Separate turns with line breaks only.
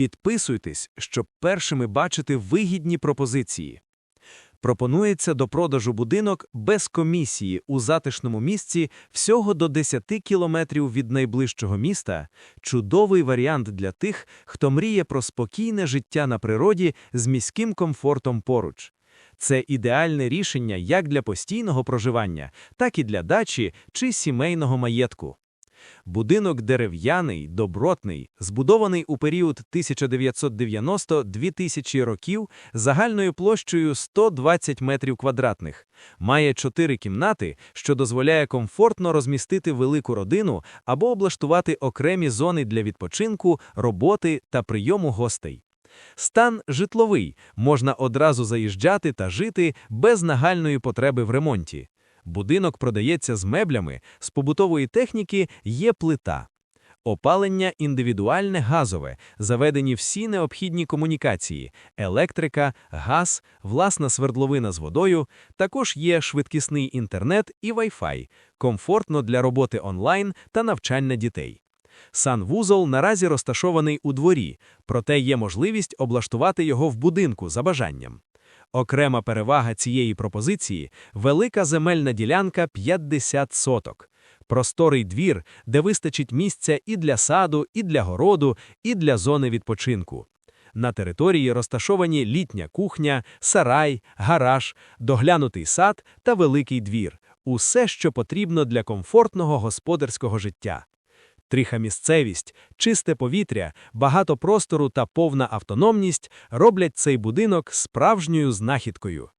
Підписуйтесь, щоб першими бачити вигідні пропозиції. Пропонується до продажу будинок без комісії у затишному місці всього до 10 кілометрів від найближчого міста. Чудовий варіант для тих, хто мріє про спокійне життя на природі з міським комфортом поруч. Це ідеальне рішення як для постійного проживання, так і для дачі чи сімейного маєтку. Будинок дерев'яний, добротний, збудований у період 1990-2000 років загальною площею 120 метрів квадратних. Має чотири кімнати, що дозволяє комфортно розмістити велику родину або облаштувати окремі зони для відпочинку, роботи та прийому гостей. Стан житловий, можна одразу заїжджати та жити без нагальної потреби в ремонті. Будинок продається з меблями, з побутової техніки є плита. Опалення індивідуальне газове, заведені всі необхідні комунікації, електрика, газ, власна свердловина з водою, також є швидкісний інтернет і Wi-Fi, комфортно для роботи онлайн та навчання дітей. Санвузол наразі розташований у дворі, проте є можливість облаштувати його в будинку за бажанням. Окрема перевага цієї пропозиції – велика земельна ділянка 50 соток. Просторий двір, де вистачить місця і для саду, і для городу, і для зони відпочинку. На території розташовані літня кухня, сарай, гараж, доглянутий сад та великий двір – усе, що потрібно для комфортного господарського життя. Триха місцевість, чисте повітря, багато простору та повна автономність роблять цей будинок справжньою знахідкою.